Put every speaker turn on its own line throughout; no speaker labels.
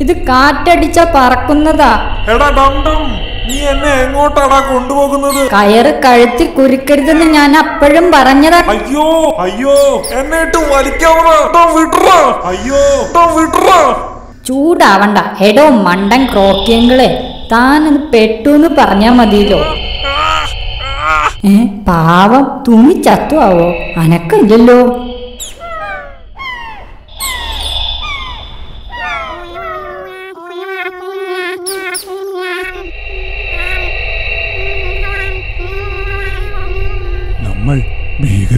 ഇത് കാറ്റടിച്ച പറക്കുന്നതാ.
എടാ ഡംഡം നീ എന്നെ എങ്ങോട്ടാടാ കൊണ്ടുപോകുന്നത്?
കയറ് കഴുത്തിൽ കുരുക്കരുതെന്ന് ഞാൻ അപ്പോഴും പറഞ്ഞതാ.
അയ്യോ അയ്യോ. എന്നെ ഇട്ട് അയ്യോ
ചൂടാവണ്ട. എടോ മണ്ടൻ ക്രോക്കിയങ്ങളെ. താനത് പെട്ടൂന്ന് പറഞ്ഞാ മതിയല്ലോ. ഏ പാവം. തുണി ചത്തു ആവോ അനക്കില്ലല്ലോ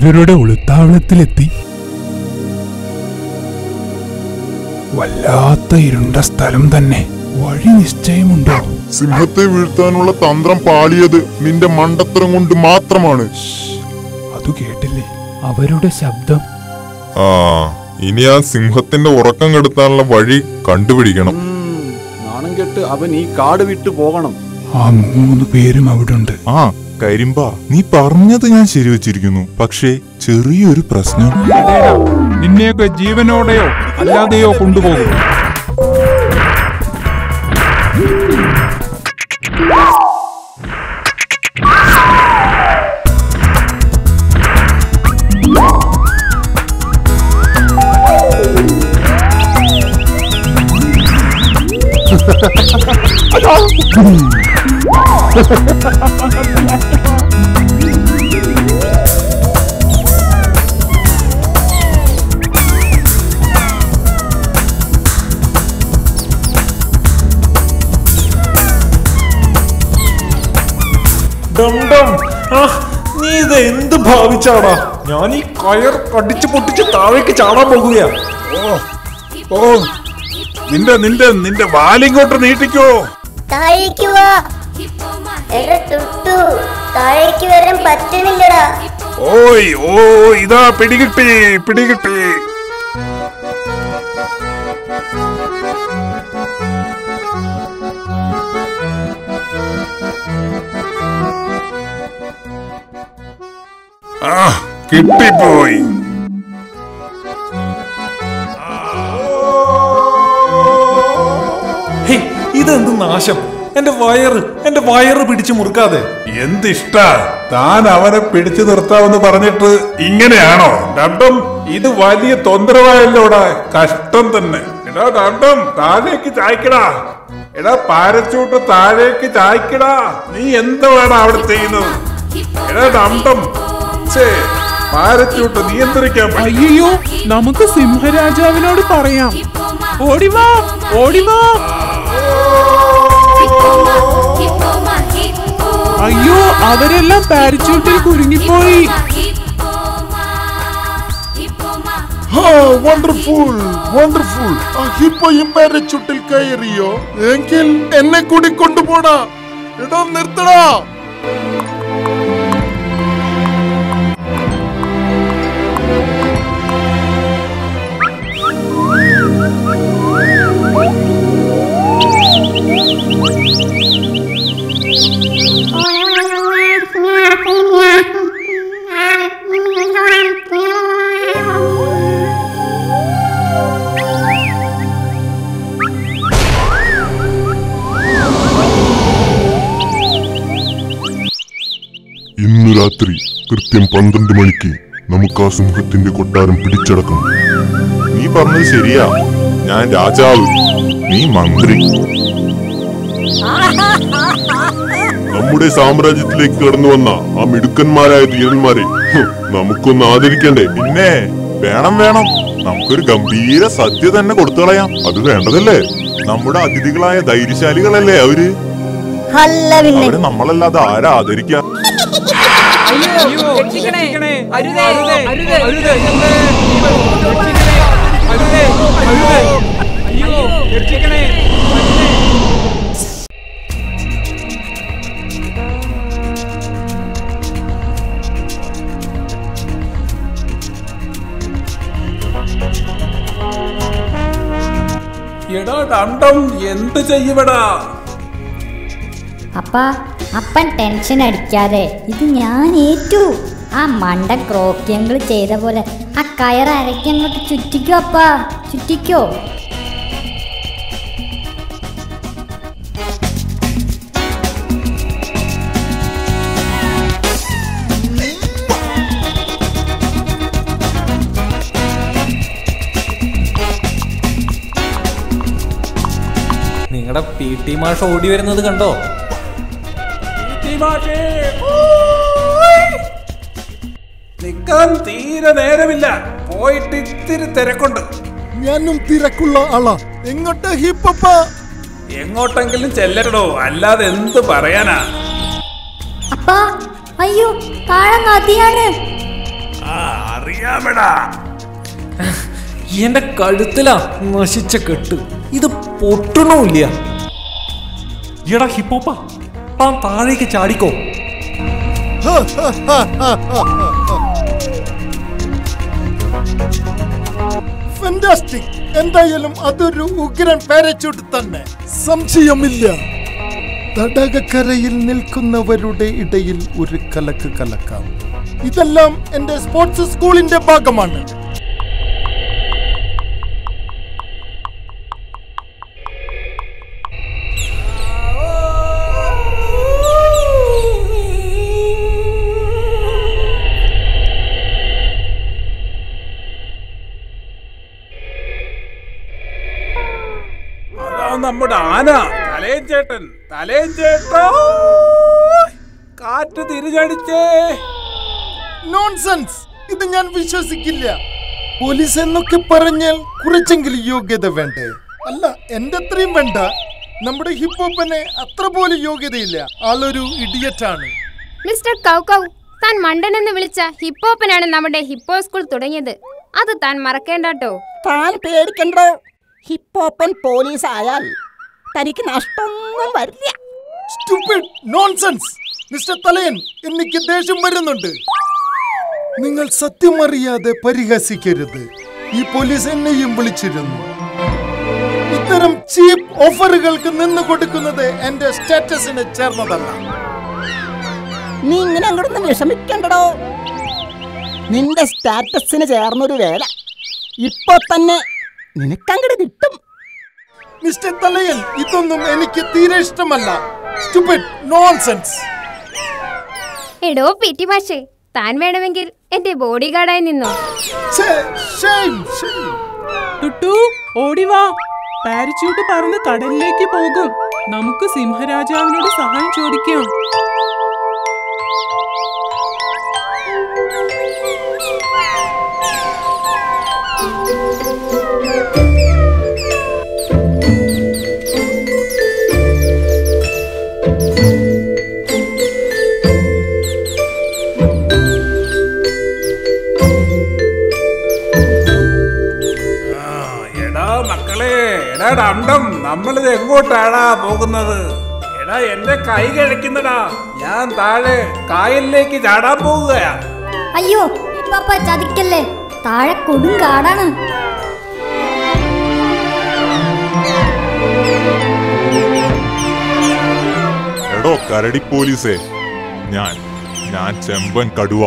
ഭീകരരുടെ ഒളുത്താവളത്തിലെത്തി വല്ലാത്ത ഇരുണ്ട സ്ഥലം തന്നെ. വഴി നിശ്ചയമുണ്ടോ?
സിംഹത്തെ വീഴ്ത്താനുള്ള തന്ത്രം പാളിയത് നിന്റെ മണ്ടത്തരം കൊണ്ട് മാത്രമാണ്.
അത് കേട്ടില്ലേ? അവരുടെ ശബ്ദം.
ആ ഇനി ആ സിംഹത്തിന്റെ ഉറക്കം കെടുത്താനുള്ള വഴി കണ്ടുപിടിക്കണം.
നാണം കെട്ട് അവൻ ഈ കാട് വിട്ടു പോകണം.
ആ മൂന്ന് പേരും അവിടെ ഉണ്ട്
ആ കരിമ്പ നീ പറഞ്ഞത് ഞാൻ ശരിവച്ചിരിക്കുന്നു. പക്ഷേ ചെറിയൊരു പ്രശ്നം.
നിന്നെയൊക്കെ ജീവനോടെയോ അല്ലാതെയോ കൊണ്ടുപോകും.
നീ ഇത് എന്ത് ഭാവിച്ചാടാ? ഞാൻ ഈ കയർ കടിച്ചു പൊട്ടിച്ച് താഴേക്ക് ചാടാൻ പോകുകയാ.
ഓ. നിന്റെ നിന്റെ നിന്റെ വാലിങ്ങോട്ട് നീട്ടിക്കോ.
താഴേക്ക് വാ. എടാ ടുട്ടു താഴേക്ക് വരാൻ പറ്റണില്ലടാ.
ഓയ് ഓ ഇതാ പിടികിട്ടി പിടികിട്ടി. ആ കിട്ടിപ്പോയി.
ഇതെന്ത് നാശം? എന്റെ വയറ് എന്റെ വയറ് പിടിച്ചു മുറുക്കാതെ.
എന്തിഷ്ട? താൻ അവനെ പിടിച്ചു നിർത്താമെന്ന് പറഞ്ഞിട്ട് ഇങ്ങനെയാണോ? രണ്ടും ഇത് വലിയ തൊന്തരവായല്ലോടാ കഷ്ടം തന്നെ. എടാ രണ്ടും താഴേക്ക് ചായ്ക്കടാ. എടാ പാരച്ചൂട്ട് താഴേക്ക് ചായ്ക്കടാ. നീ എന്താണ് അവിടെ ചെയ്യുന്നത്? എടാ ഡണ്ടം ചേ പാരച്ചൂട്ട് നിയന്ത്രിക്കാൻ
അയ്യോ നമുക്ക് സിംഹരാജാവിനോട് പറയാം. ഓടിവാ ഓടിവാ. അയ്യോ അവരെല്ലാം പാരച്യൂട്ടിൽ കുരുങ്ങിപ്പോയി.
വണ്ടർഫുൾ വണ്ടർഫുൾ കയറിയോ? എങ്കിൽ എന്നെ കൂടി കൊണ്ടുപോടാ. ഇടം നിർത്തടാ. ഇന്നു രാത്രി കൃത്യം പന്ത്രണ്ട് മണിക്ക് നമുക്ക് ആ സിംഹത്തിന്റെ കൊട്ടാരം പിടിച്ചടക്കണം. നീ പറഞ്ഞത് ശരിയാ. ഞാൻ രാജാവ് നീ മന്ത്രി. നമ്മുടെ സാമ്രാജ്യത്തിലേക്ക് കടന്നു വന്ന ആ മിടുക്കന്മാരായ ധീരന്മാരെ നമുക്കൊന്ന് ആദരിക്കണ്ടേ? പിന്നെ വേണം വേണം. നമുക്കൊരു ഗംഭീര സദ്യ തന്നെ കൊടുത്തു കളയാം. അത് വേണ്ടതല്ലേ? നമ്മുടെ അതിഥികളായ ധൈര്യശാലികളല്ലേ അവരെ നമ്മളല്ലാതെ ആരാ ആദരിക്കാം?
എടാ ഡണ്ടം എന്ത് ചെയ്യുവടാ
അപ്പ അപ്പൻ ടെൻഷൻ അടിക്കാതെ ഇത് ഞാൻ ഏറ്റു. ആ മണ്ട ക്രോക്കിയങ്ങൾ ചെയ്ത പോലെ ആ കയർ അരക്കങ്ങോട്ട് ചുറ്റിക്കോ അപ്പാ ചുറ്റിക്കോ.
നിങ്ങളുടെ പി ടി മാഷ് ഓടി വരുന്നത് കണ്ടോ?
നിക്കാൻ തീരെ നേരമില്ല. പോയിട്ട് ഇത്തിരി തിരക്കുണ്ട്.
ഞാനും തിരക്കുള്ള ആളാ. എങ്ങോട്ട് ഹിപ്പപ്പ?
എങ്ങോട്ടെങ്കിലും ചെല്ലടോ അല്ലാതെ എന്ത് പറയാനാ?
അപ്പാ അയ്യോ താഴെ നദിയാണ്
ആ അറിയാമെടാ.
എന്റെ കഴുത്തിലാ നശിച്ച കെട്ട്. ഇത് പൊട്ടണമില്ല
എടാ ഹിപ്പോപ്പ താൻ താഴേക്ക് ചാടിക്കോ.
ഫെന്റാസ്റ്റിക് എന്തായാലും അതൊരു ഉഗ്രൻ പാരച്യൂട്ട് തന്നെ. സംശയമില്ല. തടകക്കരയിൽ നിൽക്കുന്നവരുടെ ഇടയിൽ ഒരു കലക്ക് കലക്കാം. ഇതെല്ലാം എന്റെ സ്പോർട്സ് സ്കൂളിന്റെ ഭാഗമാണ്.
നമ്മുടെ ആന. തലയൻ ചേട്ടൻ തലയൻ ചേട്ടോ. കാറ്റ് തിരിച്ചടിച്ചേ
നോൺസെൻസ് ഇത് ഞാൻ വിശ്വസിക്കില്ല. പോലീസ് എന്നൊക്കെ പറഞ്ഞാൽ കുറച്ചെങ്കിലും യോഗ്യത വേണ്ടേ? അല്ല എന്റെ അത്രയും വേണ്ട. നമ്മുടെ ഹിപ്പോപ്പനെ അത്ര പോലെ യോഗ്യതയില്ല. ആളൊരു ഇഡിയറ്റ് ആണ്
മിസ്റ്റർ കൗകൗ താൻ മണ്ടൻ എന്ന് വിളിച്ച ഹിപ്പോപ്പനാണ് നമ്മുടെ ഹിപ്പോ സ്കൂൾ തുടങ്ങിയത്. അത് താൻ മറക്കേണ്ടട്ടോ
താൻ പേടിക്കണ്ടോ. ഹിപ്പോപ്പൻ പോലീസ് ആയാൽ തനിക്ക് നഷ്ടമൊന്നും വരില്ല.
സ്റ്റുപ്പിഡ് നോൺസെൻസ് മിസ്റ്റർ തലയൻ എനിക്ക് ദേഷ്യം വരുന്നുണ്ട്. നിങ്ങൾ സത്യം അറിയാതെ പരിഹസിക്കരുത്. ഈ പോലീസ് എന്നെയും വിളിച്ചിരുന്നു. ഇത്തരം ചീപ്പ് ഓഫറുകൾക്ക് നിന്ന് കൊടുക്കുന്നത് എന്റെ സ്റ്റാറ്റസിന് ചേർന്നതല്ല.
നീ ഇങ്ങനെ അങ്ങോട്ടൊന്ന് വിഷമിക്കണ്ടടോ. നിന്റെ സ്റ്റാറ്റസിന് ചേർന്നൊരു വേല. ഇപ്പൊ തന്നെ നിനക്കങ്ങട് കിട്ടും.
മിസ്റ്റർ തലയൽ ഇതൊന്നും എനിക്ക് തീരെ ഇഷ്ടമല്ല. നോൺസെൻസ്
എടോ പിറ്റി മാഷേ താൻ വേണമെങ്കിൽ എന്റെ ബോഡി ഗാർഡായി നിന്നോ
ടുട്ടു ഓടിവാ പാരച്യൂട്ട് പറന്ന് കടലിലേക്ക് പോകും. നമുക്ക് സിംഹരാജാവിനോട് സഹായം ചോദിക്കാം.
മക്കളെ എടാ ഡണ്ടം നമ്മളിത് എങ്ങോട്ടാടാ പോകുന്നത്? എടാ എന്റെ കൈ കഴിക്കുന്നടാ ഞാൻ താഴെ കായലിലേക്ക് ചാടാൻ പോകുകയാ
അയ്യോ പാപ്പ ചതിക്കല്ലേ? താഴെ കൊടും കാടാണ്.
എടോ കരടി പോലീസേ ഞാൻ ഞാൻ ചെമ്പൻ കടുവ.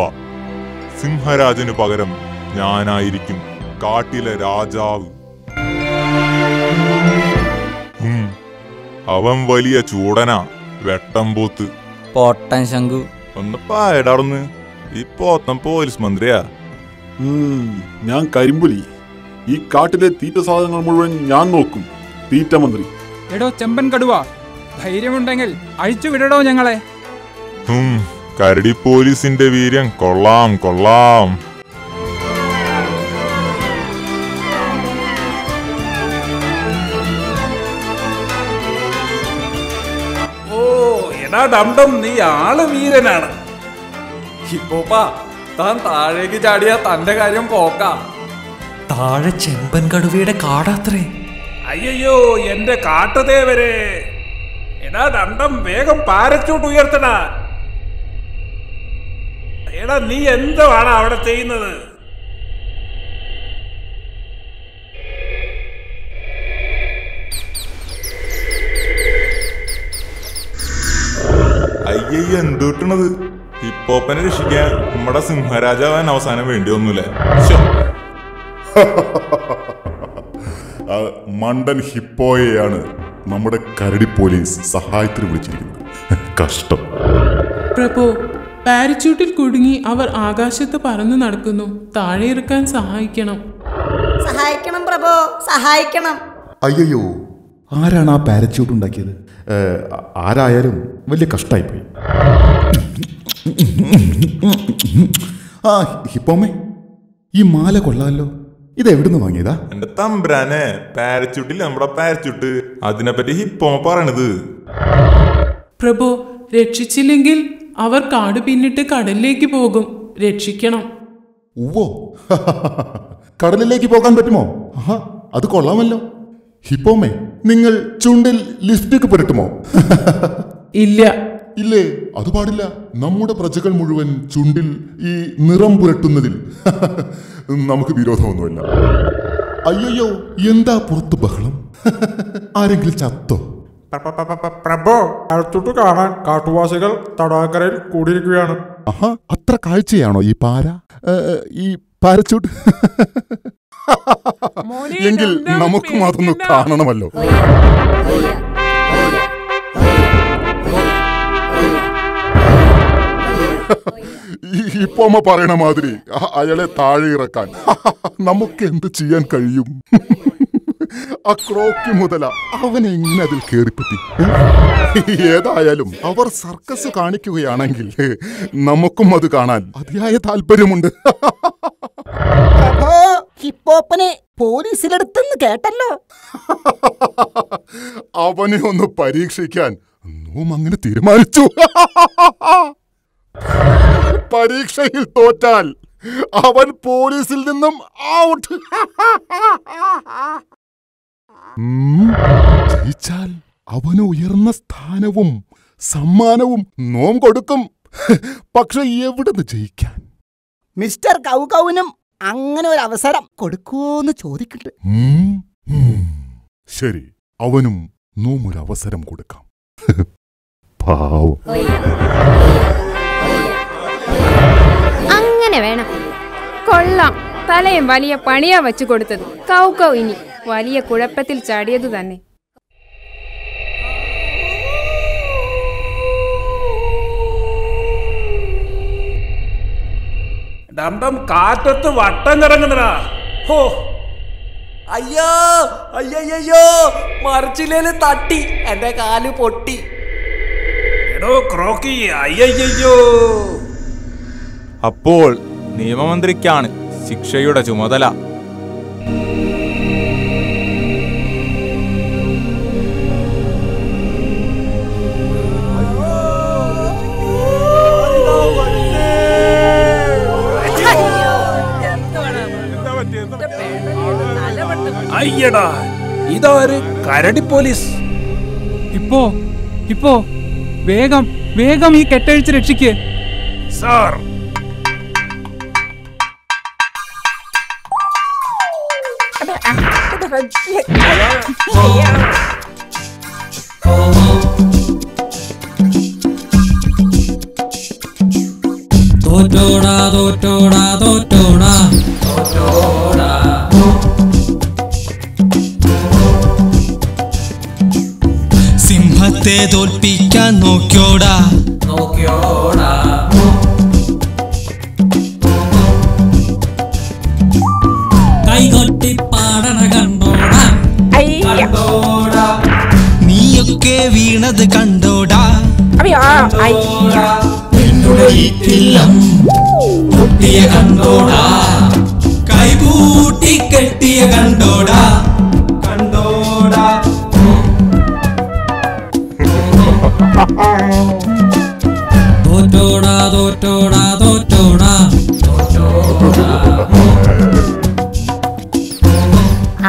സിംഹരാജന് പകരം ഞാനായിരിക്കും കാട്ടിലെ രാജാവ്. അവൻ വലിയ ചൂടനാ വെട്ടം പോത്ത്.
പൊട്ടൻ ശങ്കു
ഒന്ന് പായടാർന്ന് ഈ പോത്തൻ പോലീസ് മന്ത്രിയാ.
ഞാൻ കരിമ്പുലി. ഈ കാട്ടിലെ തീറ്റ സാധനങ്ങൾ മുഴുവൻ ഞാൻ നോക്കും. തീറ്റ മന്ത്രി.
എടോ ചെമ്പൻ കടുവ ധൈര്യമുണ്ടെങ്കിൽ അഴിച്ചു വിടടോ ഞങ്ങളെ.
ഉം, കരടി പോലീസിന്റെ വീര്യം കൊള്ളാം കൊള്ളാം.
എടാ ഡംഡം നീ ആൾ വീരനാണ്
ഹിപ്പോപ്പാ താൻ താഴേക്ക് ചാടിയാ തന്റെ കാര്യം പോക്കാം. താഴെ ചെമ്പൻ കടുവയുടെ കാടാത്രേ.
അയ്യോ എന്റെ കാട്ടുതേവരെ. എടാ ദണ്ഡം വേഗം പാരച്ചൂട്ട് ഉയർത്തടാ. എടാ നീ എന്തുവാണ് അവിടെ ചെയ്യുന്നത്?
എന്തുട്ടണത് ഹിപ്പോപ്പനെ രക്ഷിക്കാൻ നമ്മുടെ സിംഹരാജാവാൻ അവസാനം വേണ്ടി വന്നൂലേ
മണ്ടൻ ഹിപ്പോയെയാണ് നമ്മുടെ കരടി പോലീസ് സഹായത്തിന് വിളിച്ചിരിക്കുന്നത്. കഷ്ടം.
പ്രഭു പാരച്യൂട്ടിൽ കുടുങ്ങി അവർ ആകാശത്ത് പറന്നു നടക്കുന്നു. താഴെ ഇറക്കാൻ സഹായിക്കണം.
സഹായിക്കണം പ്രഭോ സഹായിക്കണം.
അയ്യോ ആരാണ് ആ പാരച്യൂട്ട് ഉണ്ടാക്കിയത്? ആരായാലും വലിയ കഷ്ടമായിപ്പോയി ആ ഹിപ്പോമേ ഈ മാല കൊള്ളാമല്ലോ. ഇത് എവിടുന്ന് വാങ്ങിയതാ?
എന്റെ തമ്പ്രാനെ പാരച്യൂട്ടിൽ നമ്മുടെ പാരച്യൂട്ട്. അതിനെപ്പറ്റി ഹിപ്പോ പറയണത്.
പ്രഭു രക്ഷിച്ചില്ലെങ്കിൽ അവർ കാട് പിന്നിട്ട് കടലിലേക്ക് പോകും. രക്ഷിക്കണം.
ഉവ്വോ. കടലിലേക്ക് പോകാൻ പറ്റുമോ? അത് കൊള്ളാമല്ലോ. ഹിപ്പോമേ നിങ്ങൾ ചുണ്ടിൽ ലിഫ്റ്റിക്ക് പുരട്ടുമോ?
ഇല്ല.
ഇല്ലേ? അത് പാടില്ല. നമ്മുടെ പ്രജകൾ മുഴുവൻ ചുണ്ടിൽ ഈ നിറം പുരട്ടുന്നതിൽ. നമുക്ക് വിരോധമൊന്നുമില്ല. അയ്യോ എന്താ പുറത്ത് ബഹളം? ആരെങ്കിലും ചത്തോ?
പ്രഭോ അടുത്തോട്ട് കാണാൻ കാട്ടുവാസികൾ തടാകരയിൽ കൂടിയിരിക്കുകയാണ്.
ആഹാ അത്ര കാഴ്ചയാണോ ഈ പാര? ഈ പാരച്ചൂട്ട്? എങ്കിൽ നമുക്ക് മാത്രം കാണണമല്ലോ. ഇപ്പൊ ഇപ്പോമ്മ പറയണ മാതിരി അയാളെ താഴെ ഇറക്കാൻ. നമുക്ക് എന്ത് ചെയ്യാൻ കഴിയും? ആ ക്രോക്കി മുതല അവൻ എങ്ങനെ അതിൽ കേറിപ്പറ്റി. ഏതായാലും അവർ സർക്കസ് കാണിക്കുകയാണെങ്കിൽ നമുക്കും അത് കാണാൻ അതിയായ താല്പര്യമുണ്ട്.
ഹിപ്പോപ്പനെ പോലീസിലെടുത്തെന്ന് കേട്ടല്ലോ.
അവനെ ഒന്ന് പരീക്ഷിക്കാൻ നോം അങ്ങനെ തീരുമാനിച്ചു. പരീക്ഷയിൽ തോറ്റാൽ അവൻ പോലീസിൽ നിന്നും ഔട്ട് ജയിച്ചാൽ അവന് ഉയർന്ന സ്ഥാനവും സമ്മാനവും നോം കൊടുക്കും. പക്ഷെ എവിടെ നിന്ന് ജയിക്കാൻ?
മിസ്റ്റർ കൗകൗനും അങ്ങനെ ഒരു അവസരം കൊടുക്കുമോന്ന് ചോദിക്കട്ടെ.
ശരി അവനും നോമൊരു ഒരു അവസരം കൊടുക്കാം. പാവം.
അങ്ങനെ വേണം. കൊള്ളാം. തലയും വലിയ പണിയാ വെച്ചു കൊടുത്തത്. കൗ കൗ ഇനി. വലിയ കുഴപ്പത്തിൽ ചാടിയതു തന്നെ
ഡം കാറ്റത്ത് വട്ടം കറങ്ങണടാ ഹോ.
അയ്യോ അയ്യോ മറിച്ചില്ലേൽ തട്ടി. എന്റെ കാൽ പൊട്ടി.
എടോ ക്രോക്കി അയ്യയ്യോ
അപ്പോൾ നിയമമന്ത്രിക്കാണ് ശിക്ഷയുടെ ചുമതല.
അയ്യടാ ഇതാര് കരടി പോലീസ്?
ഇപ്പോ ഇപ്പോ വേഗം വേഗം ഈ കെട്ടഴിച്ച് രക്ഷിക്ക്.
സാർ.
തോറ്റോടാ തോറ്റോടാ. തോറ്റോടാ
വീണത് കണ്ടോടാ.
പൊട്ടിയ കണ്ടോടാ. കൈപൂട്ടി കെട്ടിയ കണ്ടോടാ. കണ്ടോടാ. തോറ്റോടാ തോറ്റോടാ.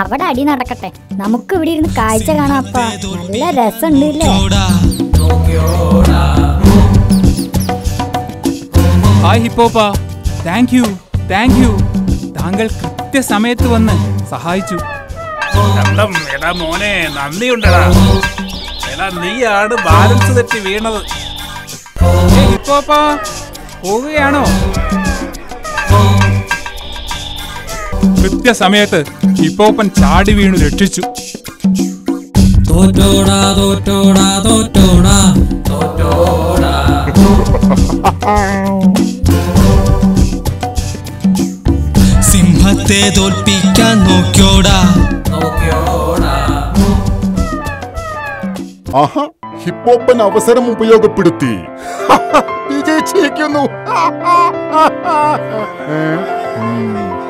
അവിടെ അടി നടക്കട്ടെ. നമുക്ക് ഇവിടെ ഇരുന്ന് കാഴ്ച കാണാപ്പാ നല്ല രസമുണ്ട് ഇല്ലേ?
ഹായ് ഹിപ്പോപ്പ. താങ്ക് യു താങ്ക് യു താങ്കൾ കൃത്യസമയത്ത് വന്ന് സഹായിച്ചു.
ഡം, എടാ മോനെ നന്ദിയുണ്ടടാ. എടാ നീയാണ് ബാലൻസ് തെറ്റി വീണത്.
ഹിപ്പോപ്പാ ഹിപ്പോപ്പ പോവുകയാണോ? കൃത്യസമയത്ത് ഹിപ്പോപ്പൻ ചാടി വീണു രക്ഷിച്ചു.
തോറ്റോടാ തോറ്റോടാ തോറ്റോടാ തോറ്റോടാ.
സിംഹത്തെ തോൽപ്പിക്കാൻ നോക്കിയോടാ.
നോക്കിയോടാ.
ആഹാ ഹിപ്പോപ്പൻ അവസരം ഉപയോഗപ്പെടുത്തി. വിജയിച്ചിരിക്കുന്നു.